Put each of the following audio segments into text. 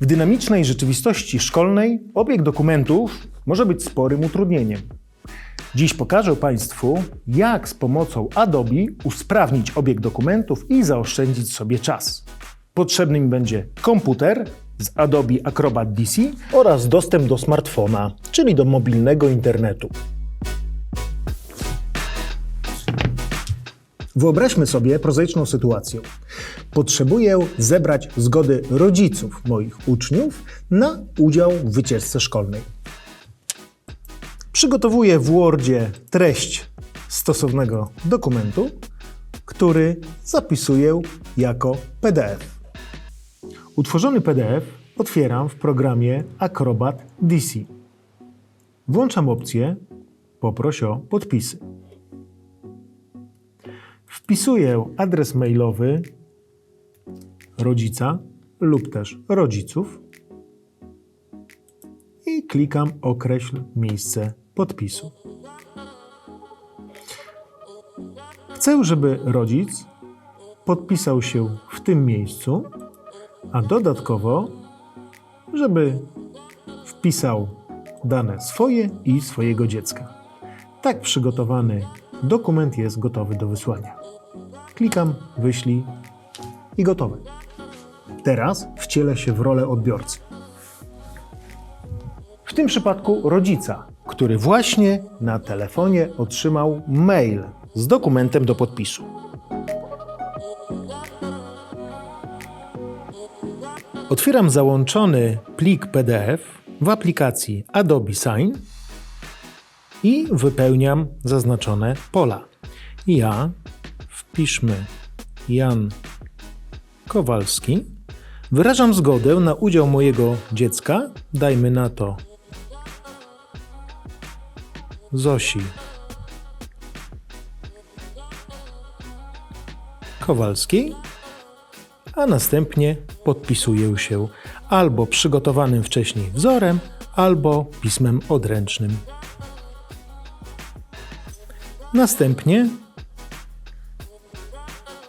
W dynamicznej rzeczywistości szkolnej obieg dokumentów może być sporym utrudnieniem. Dziś pokażę Państwu, jak z pomocą Adobe usprawnić obieg dokumentów i zaoszczędzić sobie czas. Potrzebny mi będzie komputer z Adobe Acrobat DC oraz dostęp do smartfona, czyli do mobilnego internetu. Wyobraźmy sobie prozaiczną sytuację. Potrzebuję zebrać zgody rodziców moich uczniów na udział w wycieczce szkolnej. Przygotowuję w Wordzie treść stosownego dokumentu, który zapisuję jako PDF. Utworzony PDF otwieram w programie Acrobat DC. Włączam opcję Poproś o podpisy. Wpisuję adres mailowy rodzica lub też rodziców i klikam Określ miejsce podpisu. Chcę, żeby rodzic podpisał się w tym miejscu, a dodatkowo, żeby wpisał dane swoje i swojego dziecka. Tak przygotowany dokument jest gotowy do wysłania. Klikam Wyślij i gotowe. Teraz wcielę się w rolę odbiorcy. W tym przypadku rodzica, który właśnie na telefonie otrzymał mail z dokumentem do podpisu. Otwieram załączony plik PDF w aplikacji Adobe Sign i wypełniam zaznaczone pola. Ja wpiszmy Jan Kowalski. Wyrażam zgodę na udział mojego dziecka, dajmy na to Zosi Kowalskiej, a następnie podpisuję się albo przygotowanym wcześniej wzorem, albo pismem odręcznym. Następnie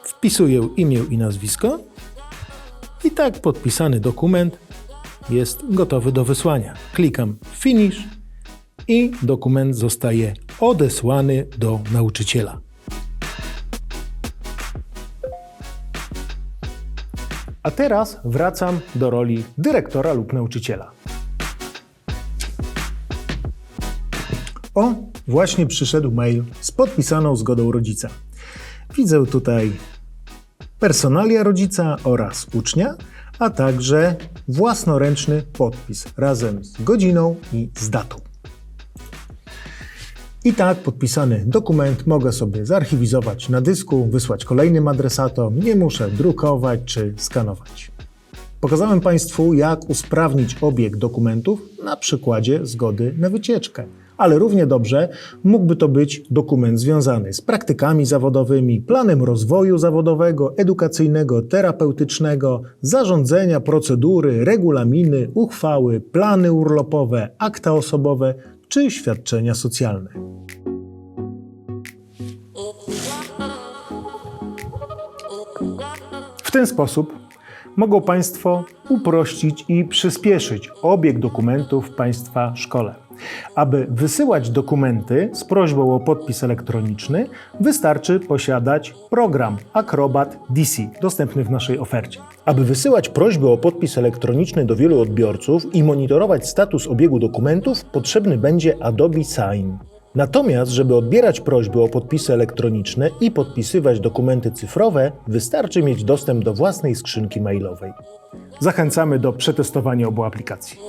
wpisuję imię i nazwisko i tak podpisany dokument jest gotowy do wysłania. Klikam Finish i dokument zostaje odesłany do nauczyciela. A teraz wracam do roli dyrektora lub nauczyciela. O, właśnie przyszedł mail z podpisaną zgodą rodzica. Widzę tutaj personalia rodzica oraz ucznia, a także własnoręczny podpis razem z godziną i z datą. I tak podpisany dokument mogę sobie zarchiwizować na dysku, wysłać kolejnym adresatom, nie muszę drukować czy skanować. Pokazałem Państwu, jak usprawnić obieg dokumentów na przykładzie zgody na wycieczkę. Ale równie dobrze mógłby to być dokument związany z praktykami zawodowymi, planem rozwoju zawodowego, edukacyjnego, terapeutycznego, zarządzenia, procedury, regulaminy, uchwały, plany urlopowe, akta osobowe czy świadczenia socjalne. W ten sposób mogą Państwo uprościć i przyspieszyć obieg dokumentów w Państwa szkole. Aby wysyłać dokumenty z prośbą o podpis elektroniczny, wystarczy posiadać program Acrobat DC, dostępny w naszej ofercie. Aby wysyłać prośbę o podpis elektroniczny do wielu odbiorców i monitorować status obiegu dokumentów, potrzebny będzie Adobe Sign. Natomiast, żeby odbierać prośby o podpisy elektroniczne i podpisywać dokumenty cyfrowe, wystarczy mieć dostęp do własnej skrzynki mailowej. Zachęcamy do przetestowania obu aplikacji.